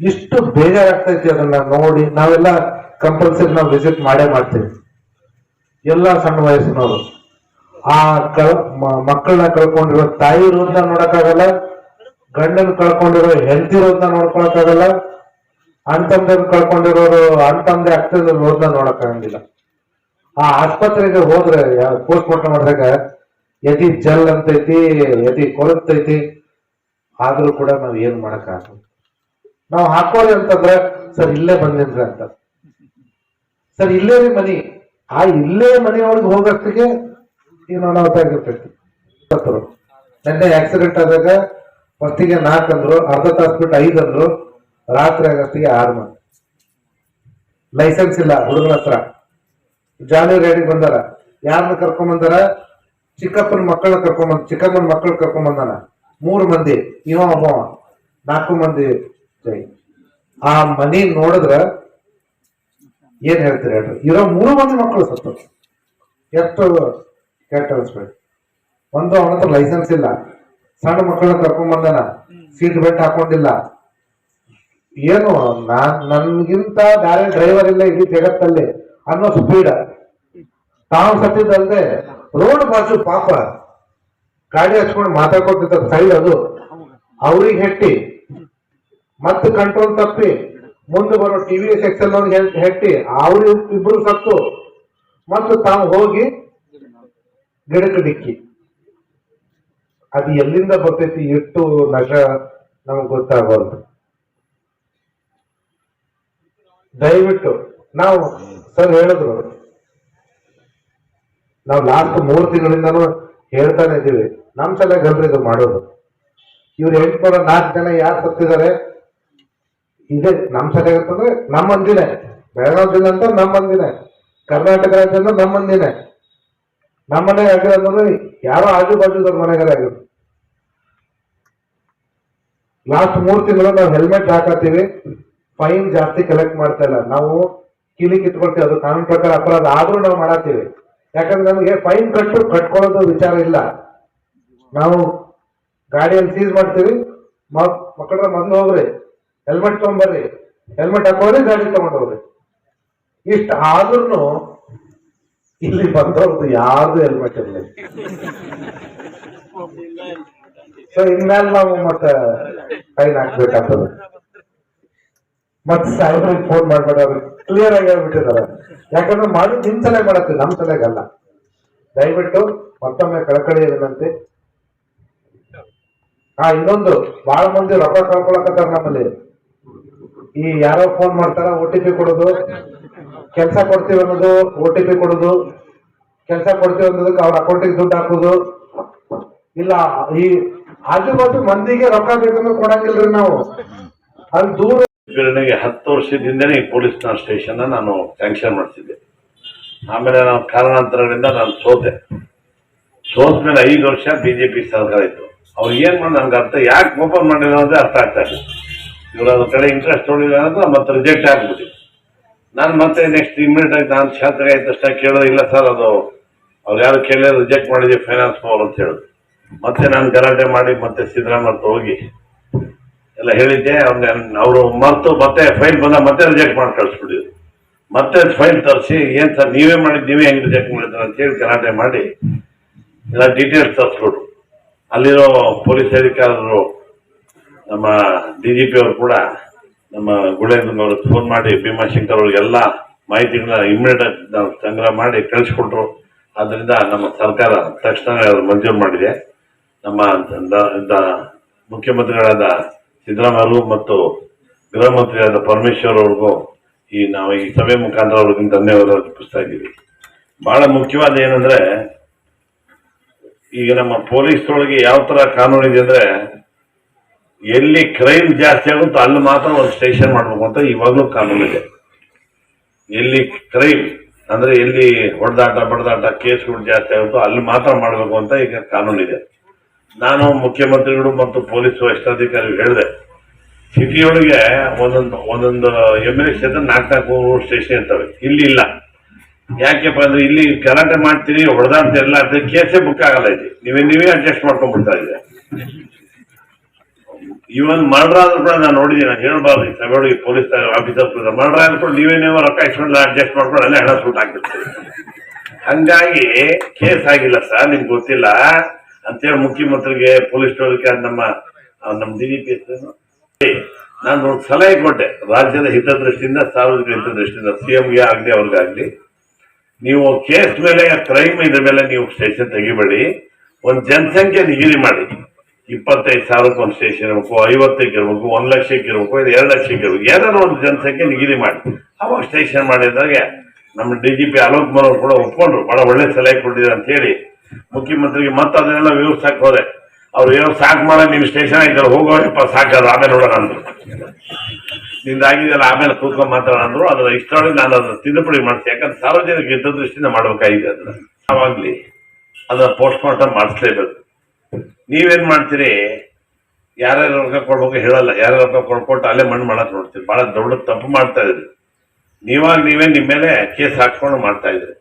ಇಷ್ಟು ಬೇಜಾರಾಗ್ತೈತಿ ಅದನ್ನ ನೋಡಿ ನಾವೆಲ್ಲ ಕಂಪಲ್ಸರಿ ನಾವು ವಿಸಿಟ್ ಮಾಡೇ ಮಾಡ್ತೀವಿ. ಎಲ್ಲ ಸಣ್ಣ ವಯಸ್ಸಿನವರು. ಆ ಕಳ್ ಮಕ್ಕಳನ್ನ ಕಳ್ಕೊಂಡಿರೋ ತಾಯಿ ಇರೋದನ್ನ ನೋಡಕ್ಕಾಗಲ್ಲ, ಗಂಡನ ಕಳ್ಕೊಂಡಿರೋ ಹೆಂಡತಿ ಇರೋದನ್ನ ನೋಡ್ಕೊಳಕ್ಕಾಗಲ್ಲ ಅಣ್ತಂದನ್ ಕಳ್ಕೊಂಡಿರೋರು ಅಣ್ತಂದೆ ಆಗ್ತದೆ ಇರೋದನ್ನ ನೋಡಕ್ಕಾಗಂಗಿಲ್ಲ. ಆ ಆಸ್ಪತ್ರೆಗೆ ಹೋದ್ರೆ ಪೋಸ್ಟ್ ಮಾರ್ಟಮ್ ಮಾಡಿದಾಗ ಯತಿ ಜಲ್ ಅಂತೈತಿ, ಯತಿ ಕೊರತೈತಿ ಆದ್ರೂ ಕೂಡ ನಾವ್ ಏನ್ ಮಾಡಕ್ ನಾವು ಹಾಕೋರಿ ಅಂತಂದ್ರೆ ಸರ್, ಇಲ್ಲೇ ಬಂದಿನ್ರಿ ಅಂತ. ಸರ್, ಇಲ್ಲೇ ರೀ ಮನಿ. ಆ ಇಲ್ಲೇ ಮನೆಯೊಳಗೆ ಹೋಗೋಷ್ಟಿಗೆ ಏನು ಅನಾಹುತ ಆಗಿರ್ತೈತಿ. ನಿನ್ನೆ ಆಕ್ಸಿಡೆಂಟ್ ಆದಾಗ ಫಸ್ಟಿಗೆ ನಾಲ್ಕು ಅಂದ್ರು, ಅರ್ಧ ತಾಸು ಬಿಟ್ಟು ಐದು ಅಂದ್ರು, ರಾತ್ರಿ ಆಗತ್ತಿಗೆ ಆರು ಮಂದಿ. ಲೈಸೆನ್ಸ್ ಇಲ್ಲ, ಹುಡುಗನ ಹತ್ರ. ಜಾಲಿ ರೈಡಿಗೆ ಬಂದಾರ. ಯಾರನ್ನ ಕರ್ಕೊಂಡ್ ಬಂದಾರ? ಚಿಕ್ಕಪ್ಪನ ಕರ್ಕೊಂಡ್ ಚಿಕ್ಕಪ್ಪನ ಚಿಕ್ಕಮ್ಮನ ಮಕ್ಕಳು ಕರ್ಕೊಂಡ್ ಬಂದಾನ. ಮೂರು ಮಂದಿ, ಇವ ಒಬ್ಬವ ನಾಲ್ಕು ಮಂದಿ ಜೈ. ಆ ಮನೆ ನೋಡಿದ್ರ ಏನ್ ಹೇಳ್ತೀರಿ ಹೇಳ್ರಿ? ಇರೋ ಮೂರು ಮಂದಿ ಮಕ್ಕಳು ಸತ್ತು ಎಷ್ಟು ಕೆಟ್ಟ ಅನ್ಸ್ಬೇಡಿ. ಒಂದು ಅವನ ಹತ್ರ ಲೈಸೆನ್ಸ್ ಇಲ್ಲ. ಸಣ್ಣ ಮಕ್ಕಳನ್ನ ಕರ್ಕೊಂಡ್ ಬಂದನ. ಸೀಟ್ ಬೆಲ್ಟ್ ಹಾಕೊಂಡಿಲ್ಲ. ಏನು, ನಾನ್, ನನ್ಗಿಂತ ಬೇರೆ ಡ್ರೈವರ್ ಇಲ್ಲ ಇಡೀ ಜಗತ್ತಲ್ಲಿ ಅನ್ನೋ ಸ್ಪೀಡ್ ತಾವು ಸತ್ತಿದ್ದಲ್ದೆ ರೋಡ್ ಬಾಜು ಪಾಪ. ಗಾಡಿ ಹಚ್ಕೊಂಡು ಮಾತಾಡ್ಕೊತಿದ್ದ ಸೈಡ್ ಅದು. ಅವ್ರಿಗೆ ಹೆಟ್ಟಿ. ಮತ್ತೆ ಕಂಟ್ರೋಲ್ ತಪ್ಪಿ. ಮುಂದೆ ಬರೋ ಟಿವಿ ಸೆಕ್ಷನ್ ಹೆಟ್ಟಿ, ಅವ್ರು ಇಬ್ರು ಸತ್ತು. ಮತ್ತು ತಾವು ಹೋಗಿ ಗಿಡಕ್ಕೆ ಡಿಕ್ಕಿ. ಅದು ಎಲ್ಲಿಂದ ಬರ್ತೈತಿ, ಎಷ್ಟು ನಶ ನಮ್ಗೆ ಗೊತ್ತಾಗಬಾರ್ದು. ದಯವಿಟ್ಟು ನಾವು ಸರ್ ಹೇಳಿದ್ರು. ನಾವು ಲಾಸ್ಟ್ ಮೂರು ತಿಂಗಳಿಂದನೂ ಹೇಳ್ತಾನೆ ಇದ್ದೀವಿ. ನಮ್ ಸಲ ಗಲ್ರಿ ಇದು ಮಾಡೋದು. ಇವ್ರು ಎಂಟ್ನೂರ ನಾಲ್ಕು ಜನ ಯಾರು ಸತ್ತಿದ್ದಾರೆ? ಇದೆ ನಮ್ ಸಲ ಅಂತಂದ್ರೆ ನಮ್ಮ ಮಂದಿನೇ ಬೆಳಗಾವಿ ಜಿಲ್ಲೆ ಅಂತ ನಮ್ಮ ಮಂದಿನೇ ಕರ್ನಾಟಕ ರಾಜ್ಯ ಅಂದ್ರೆ ನಮ್ಮ ಮಂದಿನೇ ನಮ್ಮ ಮನೆಗೆ ಆಗಿರೋ ಅಂದ್ರೆ ಯಾರೋ ಆಜು ಬಾಜುದವ್ರ ಮನೆಗಾರ ಲಾಸ್ಟ್ ಮೂರ್ ತಿಂಗಳು ನಾವು ಹೆಲ್ಮೆಟ್ ಹಾಕತ್ತೀವಿ. ಫೈನ್ ಜಾಸ್ತಿ ಕಲೆಕ್ಟ್ ಮಾಡ್ತಾ ಇಲ್ಲ. ನಾವು ಕಿಲಿ ಕಿತ್ಕೊಳ್ತೀವಿ. ಅದು ಕಾನೂನು ಪ್ರಕಾರ ಅಪರಾಧ ಆದ್ರೂ ನಾವು ಮಾಡತ್ತೀವಿ. ಯಾಕಂದ್ರೆ ನಮಗೆ ಫೈನ್ ಕಟ್ಟು ಕಟ್ಕೊಳ್ಳೋದು ವಿಚಾರ ಇಲ್ಲ. ನಾವು ಗಾಡಿಯಲ್ಲಿ ಸೀಸ್ ಮಾಡ್ತೀವಿ. ಮಕ್ಕಳ ಮೊದ್ಲು ಹೋಗ್ರಿ. ಹೆಲ್ಮೆಟ್ ತಗೊಂಡ್ಬರ್ರಿ ಹೆಲ್ಮೆಟ್ ಹಾಕೋರಿ ಗಾಡಿ ತಗೊಂಡವ್ರಿ ಇಷ್ಟ ಆದ್ರೂ ಇಲ್ಲಿ ಬಂದವ್ರದ್ದು ಯಾರ್ದು ಹೆಲ್ಮೆಟ್ ಇರಲಿ. ಸೊ ಇನ್ಮೇಲೆ ನಾವು ಮತ್ತೆ ಫೈನ್ ಹಾಕ್ಬೇಕಾಗ್ತದೆ. ಮತ್ತೆ ಸಾಹೇಬ್ರಿಗೆ ಫೋನ್ ಮಾಡ್ಬೇಡ ಕ್ಲಿಯರ್ ಆಗಿ ಹೇಳ್ಬಿಟ್ಟಿದ್ದಾರೆ. ಯಾಕಂದ್ರೆ ಮಾಡಿ ನಿಮ್ ತಲೆ ಮಾಡತ್ತೆ, ನಮ್ ತಲೆಗಲ್ಲ. ದಯವಿಟ್ಟು ಮತ್ತೊಮ್ಮೆ ಕಳಕಳಿ ವಿನಂತಿ. ಹಾ ಇನ್ನೊಂದು ಬಹಳ ಮಂದಿ ರೊಕ್ಕ ಕಳ್ಕೊಳಕತ್ತಾರ ನಮ್ಮಲ್ಲಿ. ಈ ಯಾರೋ ಫೋನ್ ಮಾಡ್ತಾರ ಓ ಟಿ ಪಿ ಕೊಡೋದು, ಕೆಲಸ ಕೊಡ್ತೀವಿ ಅನ್ನೋದು ಓ ಟಿ ಪಿ ಕೊಡೋದು, ಕೆಲಸ ಕೊಡ್ತೀವಿ ಅನ್ನೋದಕ್ಕೆ ಅವ್ರ ಅಕೌಂಟಿಗೆ ದುಡ್ಡು ಹಾಕೋದು. ಇಲ್ಲ, ಈ ಆಜು ಬಾಜು ಮಂದಿಗೆ ರೊಕ್ಕ ಬೇಕಂದ್ರೆ ಕೊಡಂಗಿಲ್ರಿ ನಾವು. ಅಲ್ಲಿ ದೂರ ಹತ್ತು ವರ್ಷದಿಂದನೇ ಈ ಪೊಲೀಸ್ ಸ್ಟೇಷನ್ ನಾನು ಸ್ಯಾಂಕ್ಷನ್ ಮಾಡ್ತಿದ್ದೆ. ಆಮೇಲೆ ನಾನು ಕಾರಣಾಂತರಗಳಿಂದ ನಾನು ಸೋತೆ. ಸೋತ ಮೇಲೆ ಐದು ವರ್ಷ ಬಿಜೆಪಿ ಸರ್ಕಾರ ಇತ್ತು. ಅವ್ರು ಏನ್ ಮಾಡಿ ನನ್ಗೆ ಅರ್ಥ, ಯಾಕೆ ಓಪನ್ ಮಾಡಿಲ್ಲ ಅಂದ್ರೆ ಅರ್ಥ ಆಗ್ತಾ ಇಲ್ಲ. ಇವ್ರು ಅದ್ರ ಕಡೆ ಇಂಟ್ರೆಸ್ಟ್ ನೋಡಿಲ್ಲ ಅಂದ್ರೆ ಮತ್ತೆ ರಿಜೆಕ್ಟ್ ಆಗ್ಬಿಟ್ಟಿ ನಾನು ಮತ್ತೆ ನೆಕ್ಸ್ಟ್ ಇಮಿಡಿಯೇಟ್ ಆಗಿ ನಾನು ಶಾಸಕ ಆಯ್ತು ಅಷ್ಟೇ ಕೇಳೋದು ಇಲ್ಲ ಸರ್ ಅದು. ಅವ್ರು ಯಾರು ಕೇಳಿ ರಿಜೆಕ್ಟ್ ಮಾಡಿದ್ವಿ ಫೈನಾನ್ಸ್ ಪವರ್ ಅಂತ ಹೇಳಿದ್ರು ಮತ್ತೆ ನಾನು ಗಲಾಟೆ ಮಾಡಿ ಮತ್ತೆ ಸಿದ್ದರಾಮಯ್ಯ ಹೋಗಿ ಎಲ್ಲ ಹೇಳಿದ್ದೆ ಅವ್ರಿಗೆ ಅವರು ಮರ್ತು ಮತ್ತೆ ಫೈಲ್ ಬಂದ ಮತ್ತೆ ರಿಜೆಕ್ಟ್ ಮಾಡಿ ಕಳಿಸ್ಬಿಟ್ಟಿದ್ರು. ಮತ್ತೆ ಫೈಲ್ ತರಿಸಿ, ಏನ್ ಸರ್ ನೀವೇ ಮಾಡಿ ನೀವೇ ಹೆಂಗ್ ರಿಜೆಕ್ಟ್ ಮಾಡಿದ್ರ ಅಂತ ಹೇಳಿ ಗಲಾಟೆ ಮಾಡಿ ಎಲ್ಲ ಡೀಟೇಲ್ಸ್ ತರಿಸ್ಬಿಟ್ರು ಅಲ್ಲಿರೋ ಪೊಲೀಸ್ ಅಧಿಕಾರರು ನಮ್ಮ ಡಿ ಜಿ ಪಿ ಅವರು ಕೂಡ ನಮ್ಮ ಅವ್ರಿಗೆ ಫೋನ್ ಮಾಡಿ, ಭೀಮಾಶಂಕರ್ ಅವ್ರಿಗೆಲ್ಲ ಮಾಹಿತಿಗಳನ್ನ ಇಮಿಡಿಯೇಟ್ ನಾವು ಸಂಗ್ರಹ ಮಾಡಿ ಕಳಿಸ್ಕೊಟ್ರು. ಅದರಿಂದ ನಮ್ಮ ಸರ್ಕಾರ ತಕ್ಷಣ ಮಂಜೂರು ಮಾಡಿದೆ. ನಮ್ಮ ಮುಖ್ಯಮಂತ್ರಿಗಳಾದ ಸಿದ್ದರಾಮಯ್ಯರು ಮತ್ತು ಗೃಹ ಮಂತ್ರಿಯಾದ ಪರಮೇಶ್ವರ್ ಅವ್ರಿಗೂ ಈ ನಾವು ಈ ಸಭೆ ಮುಖಾಂತರ ಅವ್ರಿಗೆ ಧನ್ಯವಾದ ಅರ್ಪಿಸ್ತಾ ಇದ್ದೀವಿ. ಬಹಳ ಮುಖ್ಯವಾದ ಏನಂದ್ರೆ, ಈಗ ನಮ್ಮ ಪೊಲೀಸ್ ಒಳಗೆ ಯಾವ ತರ ಕಾನೂನು ಇದೆ ಅಂದ್ರೆ ಎಲ್ಲಿ ಕ್ರೈಮ್ ಜಾಸ್ತಿ ಆಗುತ್ತೋ ಅಲ್ಲಿ ಮಾತ್ರ ಒಂದು ಸ್ಟೇಷನ್ ಮಾಡ್ಬೇಕು ಅಂತ ಇವಾಗಲೂ ಕಾನೂನು ಇದೆ. ಎಲ್ಲಿ ಕ್ರೈಮ್ ಅಂದ್ರೆ ಎಲ್ಲಿ ಹೊಡೆದಾಟ, ಬಡದಾಟ, ಕೇಸ್ಗಳು ಜಾಸ್ತಿ ಆಗುತ್ತೋ ಅಲ್ಲಿ ಮಾತ್ರ ಮಾಡಬೇಕು ಅಂತ ಈಗ ಕಾನೂನು ಇದೆ. ನಾನು ಮುಖ್ಯಮಂತ್ರಿಗಳು ಮತ್ತು ಪೊಲೀಸ್ ವರಿಷ್ಠಾಧಿಕಾರಿಗಳು ಹೇಳಿದೆ, ಸಿಟಿಯೊಳಗೆ ಒಂದೊಂದು ಒಂದೊಂದು ಎಂ ಎಲ್ ಎ ಕ್ಷೇತ್ರ ನಾಲ್ಕು ನಾಲ್ಕು ಸ್ಟೇಷನ್ ಇರ್ತವೆ. ಇಲ್ಲಿ ಇಲ್ಲ. ಯಾಕೆಪ್ಪ ಅಂದ್ರೆ ಇಲ್ಲಿ ಗಲಾಟೆ ಮಾಡ್ತೀರಿ, ಹೊಡೆದಾಡ್ತೀರಿ, ಎಲ್ಲ ಕೇಸೇ ಬುಕ್ ಆಗಲ್ಲ ಇಲ್ಲಿ. ನೀವೇ ನೀವೇ ಅಡ್ಜಸ್ಟ್ ಮಾಡ್ಕೊಂಡ್ಬಿಡ್ತಾ ಇದೆ ಇವನ್ ಮರ್ಡರ್ ಆದ್ರೂ ಕೂಡ ನಾನು ನೋಡಿದ್ದೀನಿ ನಾನು ಈ ಸಭೆಯೊಳಗೆ ಪೊಲೀಸ್ ಆಫೀಸರ್ ಮರ್ಡರ್ ಆದ್ರೂ ಕೂಡ ನೀವೇನೇ ನೀವು ರೊಕ್ಕ ಇಸ್ಕೊಂಡು ಅಡ್ಜಸ್ಟ್ ಮಾಡ್ಕೊಂಡು ಅಲ್ಲೇ ಹಣ ಸೂಟ್ ಆಗಿರ್ತೀವಿ ಹಂಗಾಗಿ ಕೇಸ್ ಆಗಿಲ್ಲ ಸರ್, ನಿಮ್ಗೆ ಗೊತ್ತಿಲ್ಲ. ಅಂತೇಳಿ ಮುಖ್ಯಮಂತ್ರಿಗೆ, ಪೊಲೀಸ್ ಸ್ಟೇಷನ್ಗೆ ನಮ್ಮ ನಮ್ಮ ಡಿ ಡಿ ಪಿ ನಾನು ಸಲಹೆ ಕೊಟ್ಟೆ. ರಾಜ್ಯದ ಹಿತದೃಷ್ಟಿಯಿಂದ, ಸಾರ್ವಜನಿಕ ಹಿತದೃಷ್ಟಿಯಿಂದ, ಸಿಎಂಗೆ ಆಗಲಿ ಅವ್ರಿಗಾಗ್ಲಿ ನೀವು ಕೇಸ್ ಮೇಲೆ, ಕ್ರೈಮ್ ಇದ್ರ ಮೇಲೆ ನೀವು ಸ್ಟೇಷನ್ ತೆಗಿಬೇಡಿ. ಒಂದು ಜನಸಂಖ್ಯೆ ನಿಗದಿ ಮಾಡಿ. ಇಪ್ಪತ್ತೈದು ಸಾವಿರಕ್ಕೆ ಒಂದು ಸ್ಟೇಷನ್ ಇರಬೇಕು ಐವತ್ತಕ್ಕೆ ಇರಬೇಕು, ಒಂದ್ ಲಕ್ಷಕ್ಕೆ ಇರಬೇಕು, ಇದು ಎರಡು ಲಕ್ಷಕ್ಕೆ ಇರಬೇಕು ಏನಾದ್ರು ಒಂದು ಜನಸಂಖ್ಯೆ ನಿಗದಿ ಮಾಡಿ. ಅವಾಗ ಸ್ಟೇಷನ್ ಮಾಡಿದಾಗ ನಮ್ಮ ಡಿ ಜಿ ಪಿ ಅಲೋಕ್ ಅವರು ಕೂಡ ಒಪ್ಕೊಂಡ್ರು, ಬಹಳ ಒಳ್ಳೆ ಸಲಹೆ ಕೊಟ್ಟಿದ್ದಾರೆ ಅಂತ ಹೇಳಿ. ಮುಖ್ಯಮಂತ್ರಿಗೆ ಮತ್ತೆ ಅದನ್ನೆಲ್ಲ ವ್ಯವಸ್ಥಾಕ್ ಹೋದೆ. ಅವ್ರು ಏನೋ ಸಾಕು ಮಾಡ ನಿಮ್ಮ ಸ್ಟೇಷನ್ ಆಯ್ತಾರೆ ಹೋಗೋಪ್ಪ ಸಾಕದು, ಆಮೇಲೆ ನೋಡೋಣ ಅಂದ್ರು. ನಿಂದಾಗಿದೆಯಲ್ಲ ಆಮೇಲೆ ಕೂತ್ಕೊಂಡು ಮಾತಾಡೋಣ ಅಂದ್ರು. ಅದ್ರ ಇಷ್ಟೊಳಗೆ ನಾನು ಅದನ್ನ ತಿದ್ದುಪಡಿ ಮಾಡ್ತೀನಿ. ಯಾಕಂದ್ರೆ ಸಾರ್ವಜನಿಕ ಹಿತದೃಷ್ಟಿಯಿಂದ ಮಾಡಬೇಕಾಗಿದೆ ಅದನ್ನ. ಅವಾಗ್ಲಿ ಅದನ್ನ ಪೋಸ್ಟ್ ಮಾರ್ಟಮ್ ಮಾಡಿಸ್ಲೇಬೇಕು. ನೀವೇನ್ ಮಾಡ್ತೀರಿ? ಯಾರ್ಯಾರು ರೊಕ್ಕ ಕೊಡ್ಬೇಕು ಹೇಳಲ್ಲ. ಯಾರ್ಯಾರು ರೊಕ್ಕ ಕೊಡ್ಕೊಟ್ಟು ಅಲ್ಲೇ ಮಣ್ಣು ಮಾಡಕ್ ನೋಡ್ತೀರಿ. ಬಹಳ ದೊಡ್ಡ ತಪ್ಪು ಮಾಡ್ತಾ ಇದ್ರಿ. ನೀವಾಗ ನೀವೇ ನಿಮ್ಮ ಮೇಲೆ ಕೇಸ್ ಹಾಕೊಂಡು ಮಾಡ್ತಾ ಇದ್ರಿ.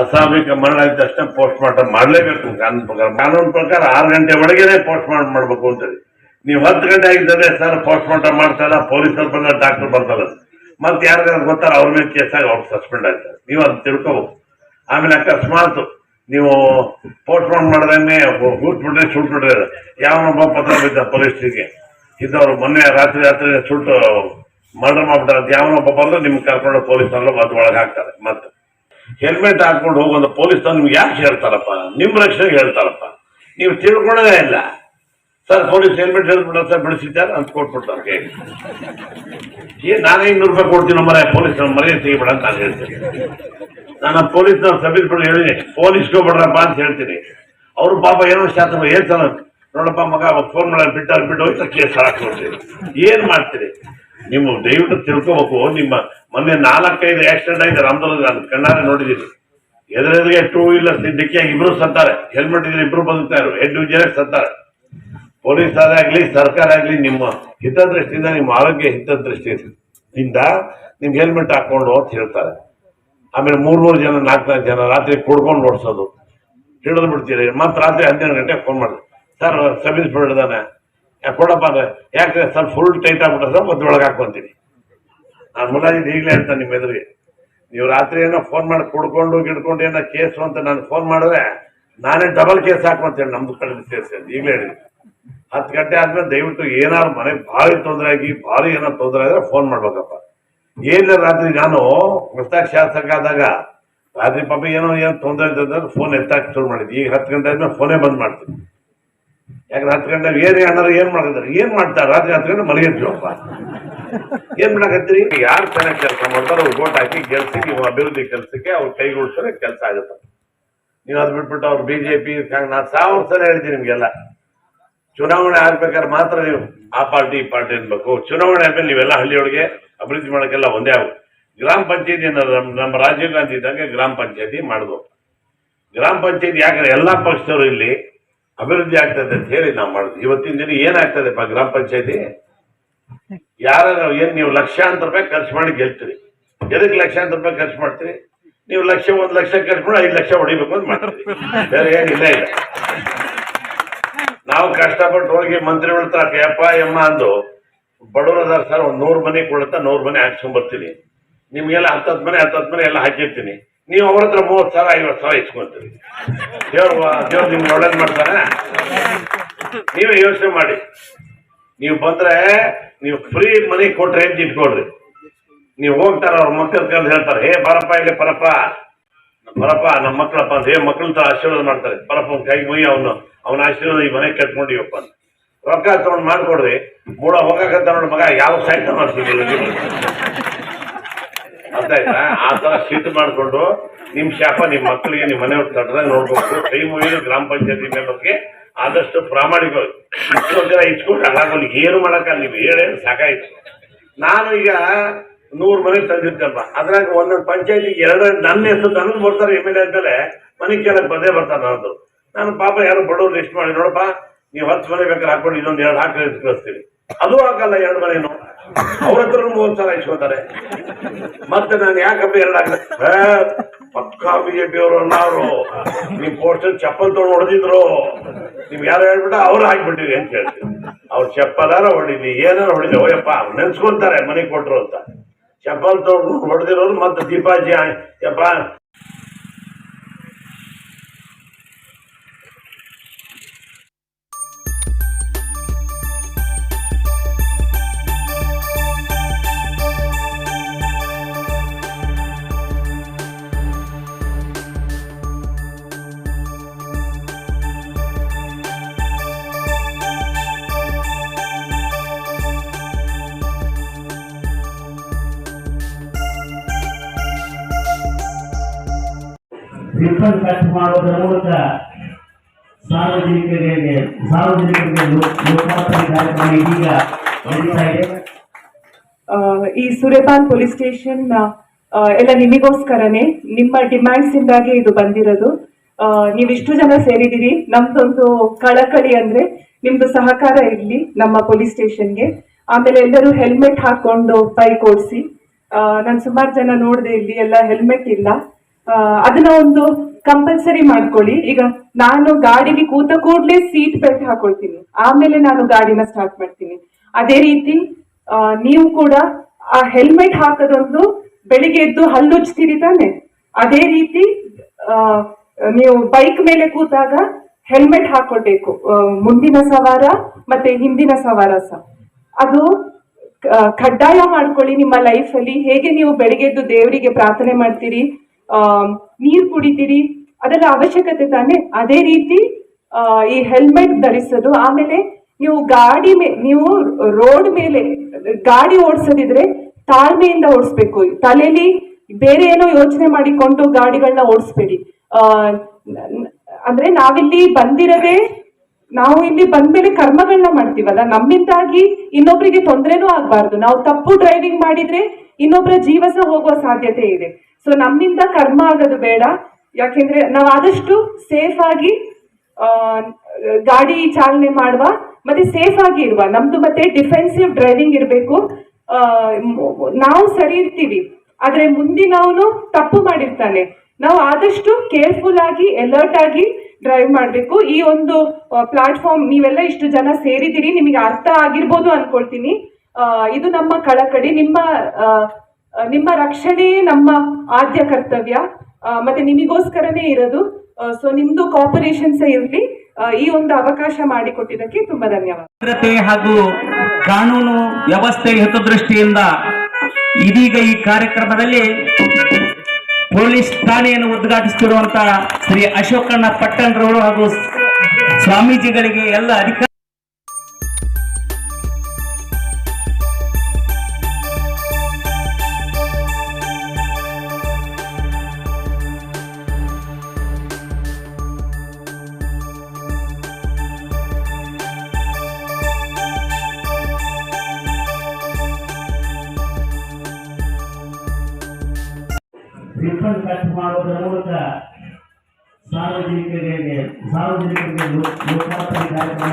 ಅಸಾಮಿಕ ಮರಣ ತಕ್ಷಣ ಪೋಸ್ಟ್ ಮಾರ್ಟಮ್ ಮಾಡಲೇಬೇಕು. ಕಾನೂನು ಪ್ರಕಾರ ಕಾನೂನು ಪ್ರಕಾರ ಆರು ಗಂಟೆ ಒಳಗೇನೆ ಪೋಸ್ಟ್ ಮಾರ್ಟಮ್ ಮಾಡ್ಬೇಕು ಅಂತೇಳಿ. ನೀವು ಹತ್ತು ಗಂಟೆ ಆಗಿದ್ದರೆ ಸರ್ ಪೋಸ್ಟ್ ಮಾರ್ಟಮ್ ಮಾಡ್ತಾರ ಪೊಲೀಸರು ಬಂದ ಡಾಕ್ಟರ್ ಬರ್ತಾರ ಮತ್ತೆ ಯಾರು ಗೊತ್ತಾರ ಅವ್ರ ಮೇಲೆ ಕೇಸ್ ಆಗಿ ಅವ್ರು ಸಸ್ಪೆಂಡ್ ಆಗ್ತಾರೆ ನೀವು ಅದು ತಿಳ್ಕೋಬೇಕು. ಆಮೇಲೆ ಅಕಸ್ಮಾತ್ ನೀವು ಪೋಸ್ಟ್ ಮಾರ್ಟಮ್ ಮಾಡ್ದಂಗೆ ಹೂಟ್ಬಿಟ್ರೆ ಸುಟ್ಬಿಟ್ರೆ ಯಾವನೊಬ್ಬ ಪತ್ರ ಬಿದ್ದ ಪೊಲೀಸ್ಗೆ ಇದ್ದವ್ರು ಮೊನ್ನೆ ರಾತ್ರಿ ರಾತ್ರಿ ಸುಟ್ಟು ಮರ್ಡರ್ ಮಾಡ್ಬಿಟ್ರೆ ಅಂತ ಯಾವನೊಬ್ಬ ಬಂದ್ರೆ ನಿಮ್ಗೆ ಕರ್ಕೊಂಡು ಪೊಲೀಸರು ಅದು ಒಳಗೆ ಹಾಕ್ತಾರೆ, ಮತ್ತೆ. ಹೆಲ್ಮೆಟ್ ಹಾಕೊಂಡು ಹೋಗುವಂತ ಪೊಲೀಸ್ ನಿಮ್ಗೆ ಯಾಕೆ ಹೇಳ್ತಾರಪ್ಪ? ನಿಮ್ ರಕ್ಷಣೆಗೆ ಹೇಳ್ತಾರಪ್ಪ. ನೀವು ತಿಳ್ಕೊಳ್ಳೋದೇ ಇಲ್ಲ. ಸರ್ ಪೊಲೀಸ್ ಹೆಲ್ಮೆಟ್ ಹೇಳ್ಬಿಡ ಸರ್ ಬಿಡಿಸಿದ್ದಾರೆ ಅಂತ ಕೊಟ್ಬಿಡ್ತಾರೆ. ಏ ನಾನೇ ಇನ್ನೂರು ರೂಪಾಯಿ ಕೊಡ್ತೀನಿ ಮರ ಪೊಲೀಸ್ ಮರ್ಯಾದೆ ತೆಗಿಬೇಡ ಅಂತ ನಾನು ಹೇಳ್ತೀನಿ ನಾನು ಪೊಲೀಸ್ನವ್ರು ಸಬ್ಮಿಟ್ ಮಾಡಿ ಹೇಳಿನಿ. ಪೊಲೀಸ್ಗೆ ಹೋಗ್ಬಿಡ್ರಪ್ಪ ಅಂತ ಹೇಳ್ತೀನಿ. ಅವ್ರು ಪಾಪ ಏನೋ ಏನ್ ಸಲ ನೋಡಪ್ಪ ಮಗ ಫೋನ್ ಮಾಡಿ ಬಿಟ್ಟಾರ ಬಿಟ್ಟು ಹೋಯ್ತಾ, ಕೇಸ್ ಹಾಕ್ಕೊಡ್ತೀರಿ ಏನ್ ಮಾಡ್ತೀರಿ? ನಿಮ್ಮ ದಯವಿಟ್ಟು ತಿಳ್ಕೋಬೇಕು. ನಿಮ್ಮ ಮೊನ್ನೆ ನಾಲ್ಕೈದು ಆಕ್ಸಿಡೆಂಟ್ ಆಗಿದೆ ರಾಮದುರ್ಗ ನಾನು ಕಣ್ಣಾರೆ ನೋಡಿದ್ದೀನಿ. ಎದುರೆದುರಿಗೆ ಟೂ ವೀಲರ್ ಡಿಕ್ಕಿಯಾಗಿ ಇಬ್ರು ಸತ್ತಾರೆ. ಹೆಲ್ಮೆಟ್ ಇದ್ರೆ ಇಬ್ರು ಬದುಕ್ತಾ ಇದ್ರು ಹೆಡ್ ವಿಜಯ ಸತ್ತಾರೆ. ಪೊಲೀಸ್ ಆಗಲಿ, ಸರ್ಕಾರ ಆಗಲಿ, ನಿಮ್ಮ ಹಿತದೃಷ್ಟಿಯಿಂದ ನಿಮ್ಮ ಆರೋಗ್ಯ ಹಿತದೃಷ್ಟಿಯಿಂದ ನಿಮ್ಗೆ ಹೆಲ್ಮೆಟ್ ಹಾಕೊಂಡು ಅಂತ ಹೇಳ್ತಾರೆ. ಆಮೇಲೆ ಮೂರು ಮೂರು ಜನ ನಾಲ್ಕು ಜನ ರಾತ್ರಿ ಕುಡ್ಕೊಂಡು ಓಡಿಸೋದು. ಹಿಡಿದು ಬಿಡ್ತೀರಿ. ಮತ್ತೆ ರಾತ್ರಿ ಹನ್ನೆರಡು ಗಂಟೆಗೆ ಫೋನ್ ಮಾಡಿದೆ ಸರ್ ಸರ್ವಿಸ್ ಯಾಕೆ ಕೊಡಪ್ಪ ಅಂದ್ರೆ, ಯಾಕೆ ಸರ್ ಫುಲ್ ಟೈಟ್ ಆಗ್ಬಿಟ್ರೆ ಸರ್ ಮತ್ತೆ ಒಳಗೆ ಹಾಕೊಂತೀನಿ. ನಾನು ಮುಲಾಜಿ ಈಗಲೇ ಹೇಳ್ತಾನೆ ನಿಮ್ಮ ಎದುರಿಗೆ. ನೀವು ರಾತ್ರಿ ಏನೋ ಫೋನ್ ಮಾಡಿ ಕುಡ್ಕೊಂಡು, ಗಿಡ್ಕೊಂಡು ಏನೋ ಕೇಸು ಅಂತ ನಾನು ಫೋನ್ ಮಾಡಿದ್ರೆ, ನಾನೇ ಡಬಲ್ ಕೇಸ್ ಹಾಕೊಂತೇಳಿ ನಮ್ದು ಕಡೆ ಕೇಸ್ ಈಗಲೇ ಹೇಳಿದ್ವಿ ಹತ್ತು ಗಂಟೆ ಆದ್ಮೇಲೆ ದಯವಿಟ್ಟು ಏನಾದ್ರು ಮನೆಗೆ ಭಾರಿ ತೊಂದರೆ ಆಗಿ, ಭಾರಿ ಏನೋ ತೊಂದರೆ ಆದರೆ ಫೋನ್ ಮಾಡ್ಬೇಕಪ್ಪ. ಏನಿಲ್ಲ ರಾತ್ರಿ ನಾನು ಹೊಸ್ದಾಗಿ ಶಾಸಕ ಆದಾಗ ರಾತ್ರಿ ಪಾಪ ಏನೋ ಏನು ತೊಂದರೆ ಇದ್ದಂದ್ರೆ ಫೋನ್ ಎತ್ತಾಕ್ ಶುರು ಮಾಡಿದ್ವಿ. ಈಗ ಹತ್ತು ಗಂಟೆ ಆದ್ಮೇಲೆ ಫೋನೇ ಬಂದ್ ಮಾಡ್ತೀನಿ. ಯಾಕಂದ್ರೆ ಹತ್ತು ಗಂಟೆ ಏನ್ ಅಣ್ಣಾರು ಏನ್ ಮಾಡ್ತಾರೆ ಏನ್ ಮಾಡ್ತಾರೆ? ರಾತ್ರಿ ಹತ್ತು ಗಂಟೆ ಮಲಗಿರ್ತೀವಪ್ಪ ಏನ್ ಮಾಡಕತ್ತೀರಿ? ಯಾರು ಚೆನ್ನಾಗಿ ಕೆಲಸ ಮಾಡ್ತಾರೋ ಅವ್ರು ಓಟ್ ಹಾಕಿ ಗೆಲ್ಸಿ, ನೀವು ಅಭಿವೃದ್ಧಿ ಕೆಲಸಕ್ಕೆ ಅವ್ರು ಕೈಗೂಡಿಸಿದ್ರೆ ಕೆಲಸ ಆಗುತ್ತೆ. ನೀವು ಅದ್ ಬಿಟ್ಬಿಟ್ಟು ಅವ್ರು ಬಿಜೆಪಿ ನಾನು ಸಾವಿರ ಸಲ ಹೇಳ್ತೀನಿ ನಿಮ್ಗೆಲ್ಲ. ಚುನಾವಣೆ ಆಗ್ಬೇಕಾದ್ರೆ ಮಾತ್ರ ನೀವು ಆ ಪಾರ್ಟಿ ಈ ಪಾರ್ಟಿ ಅನ್ಬೇಕು. ಚುನಾವಣೆ ಆದ್ಮೇಲೆ ನೀವೆಲ್ಲ ಹಳ್ಳಿಯೊಳಗೆ ಅಭಿವೃದ್ಧಿ ಮಾಡೋಕ್ಕೆಲ್ಲ ಒಂದೇ ಆಗುತ್ತೆ. ಗ್ರಾಮ ಪಂಚಾಯತಿ ನಮ್ಮ ನಮ್ಮ ರಾಜೀವ್ ಗಾಂಧಿ ಇದ್ದಂಗೆ ಗ್ರಾಮ ಪಂಚಾಯತಿ ಮಾಡಿದ್ವು ಗ್ರಾಮ ಪಂಚಾಯತಿ ಯಾಕಂದ್ರೆ ಎಲ್ಲಾ ಪಕ್ಷದವರು ಇಲ್ಲಿ ಅಭಿವೃದ್ಧಿ ಆಗ್ತದೆ ಅಂತ ಹೇಳಿ ನಾವು ಮಾಡುದು. ಇವತ್ತಿನ ದಿನ ಏನಾಗ್ತದೆಪ್ಪ ಗ್ರಾಮ ಪಂಚಾಯತಿ? ಯಾರು ಏನ್ ನೀವು ಲಕ್ಷಾಂತರ ರೂಪಾಯಿ ಖರ್ಚು ಮಾಡಿ ಗೆಲ್ತೀರಿ. ಎದಕ್ಕೆ ಲಕ್ಷಾಂತರ ರೂಪಾಯಿ ಖರ್ಚು ಮಾಡ್ತೀರಿ? ನೀವು ಲಕ್ಷ ಒಂದ್ ಲಕ್ಷ ಖರ್ಚು ಮಾಡಿ ಐದು ಲಕ್ಷ ಹೊಡಿಬೇಕು ಅಂತ ಮಾಡ್ತೀರಿ. ಬೇರೆ ಏನಿಲ್ಲ ಇಲ್ಲ ನಾವು ಕಷ್ಟಪಟ್ಟು ಹೋಗಿ ಮಂತ್ರಿಗಳ ಹತ್ರ ಯಪ್ಪ, ಯಮ್ಮ ಅಂದು ಬಡವರು ಅದಾರ ಸರ್ ಒಂದ್ ನೂರ್ ಮನೆ ಕೊಡುತ್ತಾ ನೂರು ಮನೆ ಹಾಕ್ಸ್ಕೊಂಡ್ ನಿಮಗೆಲ್ಲ ಹತ್ತತ್ತು ಮನೆ ಹತ್ತತ್ತು ಮನೆ ಎಲ್ಲ ಹಾಕಿರ್ತೀನಿ. ನೀವು ಅವ್ರ ಹತ್ರ ಮೂವತ್ತು ಸಾವಿರ ಐವತ್ತು ಸಾವಿರ ಇಸ್ಕೊಂತೀರಿ. ದೇವ್ರು ದೇವ್ರು ನಿಮ್ಗೆ ಒಳ್ಳೇದ್ ಮಾಡ್ತಾನೆ ನೀವೇ ಯೋಚನೆ ಮಾಡಿ. ನೀವು ಬಂದ್ರೆ ನೀವು ಫ್ರೀ ಮನೆ ಕೊಟ್ರೆ ಅಂತ ಇಟ್ಕೊಳ್ರಿ. ನೀವು ಹೋಗ್ತಾರ ಅವ್ರ ಮಕ್ಕಳ ಕರೆದು ಹೇಳ್ತಾರೆ, ಹೇ ಬರಪ್ಪ, ಇಲ್ಲಿ ಬರಪ್ಪ. ಬರಪ್ಪ ನಮ್ಮ ಮಕ್ಕಳಪ್ಪ ಅಂತ, ಹೇ ಮಕ್ಕಳ ಆಶೀರ್ವಾದ ಮಾಡ್ತಾರೆ. ಬರಪ್ಪ ಕೈ ಕೈಗೆ ಮುಯಿ ಅವನು, ಅವನ ಆಶೀರ್ವಾದ ಈ ಮನೆ ಕಟ್ಕೊಂಡಿವಪ್ಪ. ಅಂತ ರೊಕ್ಕ ತಗೊಂಡ್ ಮಾಡ್ಕೊಡ್ರಿ. ಮೂಡ ಹೋಗಕತ್ತ ನೋಡಿ ಮಗ ಯಾವ ಸೈಟ್ ಮಾಡ್ತಿದ್ದಿಲ್ಲ ಅರ್ಥ ಆ ತರ ಸಿಟ್ಟು ಮಾಡ್ಕೊಂಡು ನಿಮ್ ಶಾಪ, ನಿಮ್ ಮಕ್ಕಳಿಗೆ ನಿಮ್ ಮನೆ ತಟ್ಟದಾಗ ನೋಡ್ಬೇಕು ಕೈ ಮುಗಿದು ಗ್ರಾಮ ಪಂಚಾಯತಿ ಮೇಲೆ ಆದಷ್ಟು ಜನ ಇಸ್ಕೊಂಡು ಹಾಗಾಗಿ ಏನು ಮಾಡಕ್ಕ ನೀವು ಹೇಳಿ ಸಾಕಾಯ್ತು. ನಾನು ಈಗ ನೂರ್ ಮನೆ ತಂದಿರ್ತೇನಪ್ಪ. ಅದ್ರಾಗ ಒಂದೊಂದು ಪಂಚಾಯತಿ ಎರಡು ನನ್ನ ಹೆಸರು ನನಗೆ ಬರ್ತಾರೆ ಎಂ ಎಲ್ ಎ ಆದ್ಮೇಲೆ ಮನೆ ಕೇಳಕ್ ಬಂದೇ ಬರ್ತಾರೆ ನನ್ನದು. ನಾನು ಪಾಪ ಯಾರು ಬಡವ್ರು ಲಿಸ್ಟ್ ಮಾಡಿ, ನೋಡಪ್ಪ ನೀವು ಹತ್ತು ಮನೆ ಬೇಕಾದ್ರೆ ಹಾಕೊಂಡು ಇನ್ನೊಂದು ಎರಡು ಹಾಕಿ ಕಳಿಸ್ತೀವಿ ಅದು ಹಾಕಲ್ಲ ಎರಡು ಮನೆನು. ಅವ್ರ ಹತ್ರ ಮೂವತ್ತು ಸಾವಿರ ಇಸ್ಕೊತಾರೆ. ಮತ್ತೆ ನಾನು ಯಾಕಪ್ಪ ಎರಡು ಹಾಕಿದೆ? ಪಕ್ಕಾ ಬಿಜೆಪಿ ಅವರು ಅವರು ನಿಮ್ ಪೋಸ್ಟರ್ ಚಪ್ಪಲ್ ತೊಗೊಂಡು ಹೊಡೆದಿದ್ರು. ನೀವ್ ಯಾರು ಹೇಳ್ಬಿಟ್ಟ ಅವ್ರು ಹಾಕ್ಬಿಟ್ಟಿರಿ ಅಂತ ಹೇಳ್ತೀವಿ. ಅವ್ರು ಚಪ್ಪಲಾರ ಹೊಡಿಲಿ, ಏನಾರ ಹೊಡಿಲಿ. ಓಯಪ್ಪ ನೆನ್ಸ್ಕೊಂತಾರೆ ಮನೆಗೆ ಕೊಟ್ರು ಅಂತ. ಚಪ್ಪಲ್ ತೊಗೊಂಡು ಹೊಡೆದಿರೋರು ಮತ್ತೆ ದೀಪಾಜಿ ಯಪ್ಪ ಮಾಡುವುದರ ಮೂಲಕ ಸಾರ್ವಜನಿಕರಿಗೆ ಸಾರ್ವಜನಿಕರಿಗೆ ಲೋಕಾರ್ಪಣೆ ಕಾರ್ಯಕ್ರಮ ಇದೀಗ ಈ ಸೂರ್ಯಪಾನ್ ಪೊಲೀಸ್ ಸ್ಟೇಷನ್ ಎಲ್ಲ ನಿಮಗೋಸ್ಕರನೇ ನಿಮ್ಮ ಡಿಮ್ಯಾಂಡ್ಸ್ ಇಂದಾಗಿ ಇದು ಬಂದಿರೋದು. ನೀವು ನೀವಿಷ್ಟು ಜನ ಸೇರಿದ್ದೀರಿ. ನಮ್ದೊಂದು ಕಳಕಳಿ ಅಂದ್ರೆ ನಿಮ್ದು ಸಹಕಾರ ಇರ್ಲಿ ನಮ್ಮ ಪೊಲೀಸ್ ಸ್ಟೇಷನ್ಗೆ. ಆಮೇಲೆ ಎಲ್ಲರೂ ಹೆಲ್ಮೆಟ್ ಹಾಕೊಂಡು ಬೈಕ್ ಓಡಿಸಿ ನಾನು ಸುಮಾರು ಜನ ನೋಡಿದೆ ಇಲ್ಲಿ ಎಲ್ಲ ಹೆಲ್ಮೆಟ್ ಇಲ್ಲ. ಅದನ್ನ ಒಂದು ಕಂಪಲ್ಸರಿ ಮಾಡ್ಕೊಳ್ಳಿ. ಈಗ ನಾನು ಗಾಡಿಲಿ ಕೂತ ಕೂಡಲೇ ಸೀಟ್ ಬೆಲ್ಟ್ ಹಾಕೊಳ್ತೀನಿ. ಆಮೇಲೆ ನಾನು ಗಾಡಿನ ಸ್ಟಾರ್ಟ್ ಮಾಡ್ತೀನಿ. ಅದೇ ರೀತಿ ನೀವು ಕೂಡ ಆ ಹೆಲ್ಮೆಟ್ ಹಾಕದೊಂದು ಬೆಳಿಗ್ಗೆ ಎದ್ದು ಹಲ್ಲುಜ್ತೀರಿ ತಾನೆ? ಅದೇ ರೀತಿ ನೀವು ಬೈಕ್ ಮೇಲೆ ಕೂತಾಗ ಹೆಲ್ಮೆಟ್ ಹಾಕೊಳ್ಬೇಕು. ಮುಂದಿನ ಸವಾರ ಮತ್ತೆ ಹಿಂದಿನ ಸವಾರ ಸಹ ಅದು ಕಡ್ಡಾಯ ಮಾಡ್ಕೊಳ್ಳಿ ನಿಮ್ಮ ಲೈಫಲ್ಲಿ ಹೇಗೆ ನೀವು ಬೆಳಿಗ್ಗೆ ಎದ್ದು ದೇವರಿಗೆ ಪ್ರಾರ್ಥನೆ ಮಾಡ್ತೀರಿ? ನೀರ್ ಕುಡಿತೀರಿ ಅದೆಲ್ಲ ಅವಶ್ಯಕತೆ ತಾನೆ. ಅದೇ ರೀತಿ ಈ ಹೆಲ್ಮೆಟ್ ಧರಿಸೋದು. ಆಮೇಲೆ ನೀವು ಗಾಡಿ ಮೇ, ನೀವು ರೋಡ್ ಮೇಲೆ, ಗಾಡಿ ಓಡಿಸೋದಿದ್ರೆ ತಾಳ್ಮೆಯಿಂದ ಓಡಿಸ್ಬೇಕು. ತಲೆಯಲ್ಲಿ ಬೇರೆ ಏನೋ ಯೋಚನೆ ಮಾಡಿಕೊಂಡು ಗಾಡಿಗಳನ್ನ ಓಡಿಸ್ಬೇಡಿ. ಅಂದ್ರೆ ನಾವಿಲ್ಲಿ ಬಂದಿರದೆ, ನಾವು ಇಲ್ಲಿ ಬಂದ್ಮೇಲೆ ಕರ್ಮಗಳನ್ನ ಮಾಡ್ತೀವಲ್ಲ. ನಮ್ಮಿಂದಾಗಿ ಇನ್ನೊಬ್ರಿಗೆ ತೊಂದರೆನೂ ಆಗ್ಬಾರ್ದು. ನಾವು ತಪ್ಪು ಡ್ರೈವಿಂಗ್ ಮಾಡಿದ್ರೆ ಇನ್ನೊಬ್ಬರ ಜೀವಸ ಹೋಗುವ ಸಾಧ್ಯತೆ ಇದೆ. ಸೊ ನಮ್ಮಿಂದ ಕರ್ಮ ಆಗೋದು ಬೇಡ. ಯಾಕೆಂದ್ರೆ ನಾವು ಆದಷ್ಟು ಸೇಫ್ ಆಗಿ ಗಾಡಿ ಚಾಲನೆ ಮಾಡುವ, ಮತ್ತೆ ಸೇಫ್ ಆಗಿ ಇರುವ. ನಮ್ದು ಮತ್ತೆ ಡಿಫೆನ್ಸಿವ್ ಡ್ರೈವಿಂಗ್ ಇರಬೇಕು. ನಾವು ಸರಿ ಇರ್ತೀವಿ. ಆದ್ರೆ ಮುಂದಿನವನು ತಪ್ಪು ಮಾಡಿರ್ತಾನೆ. ನಾವು ಆದಷ್ಟು ಕೇರ್ಫುಲ್ ಆಗಿ ಅಲರ್ಟ್ ಆಗಿ ಡ್ರೈವ್ ಮಾಡಬೇಕು. ಈ ಒಂದು ಪ್ಲಾಟ್ಫಾರ್ಮ್ ನೀವೆಲ್ಲ ಇಷ್ಟು ಜನ ಸೇರಿದ್ದೀರಿ, ನಿಮಗೆ ಅರ್ಥ ಆಗಿರ್ಬೋದು ಅನ್ಕೊಳ್ತೀನಿ. ಇದು ನಮ್ಮ ಕಳಕಳಿ. ನಿಮ್ಮ ನಿಮ್ಮ ರಕ್ಷಣೆ ನಮ್ಮ ಆದ್ಯ ಕರ್ತವ್ಯ. ಮತ್ತೆ ನಿಮಗೋಸ್ಕರನೇ ಇರೋದು ಸೊ ನಿಮ್ದು ಕಾಪರೇಷನ್ಸ್ ಇರಲಿ. ಈ ಒಂದು ಅವಕಾಶ ಮಾಡಿಕೊಟ್ಟಿದ್ದಕ್ಕೆ ತುಂಬಾ ಧನ್ಯವಾದ. ಭದ್ರತೆ ಹಾಗೂ ಕಾನೂನು ವ್ಯವಸ್ಥೆ ಹಿತದೃಷ್ಟಿಯಿಂದ ಇದೀಗ ಈ ಕಾರ್ಯಕ್ರಮದಲ್ಲಿ ಪೊಲೀಸ್ ಠಾಣೆಯನ್ನು ಉದ್ಘಾಟಿಸುತ್ತಿರುವಂತಹ ಶ್ರೀ ಅಶೋಕಣ್ಣ ಪಟ್ಟಣರವರು ಹಾಗೂ ಸ್ವಾಮೀಜಿಗಳಿಗೆ ಎಲ್ಲ ಅಧಿಕಾರ ಸಾರ್ವಜನಿಕರಿಗೆ ಸಾರ್ವಜನಿಕರಿಗೆ ಲೋ- ಲೋಕಾರ್ಪಣೆ ಕಾರ್ಯಕ್ರಮ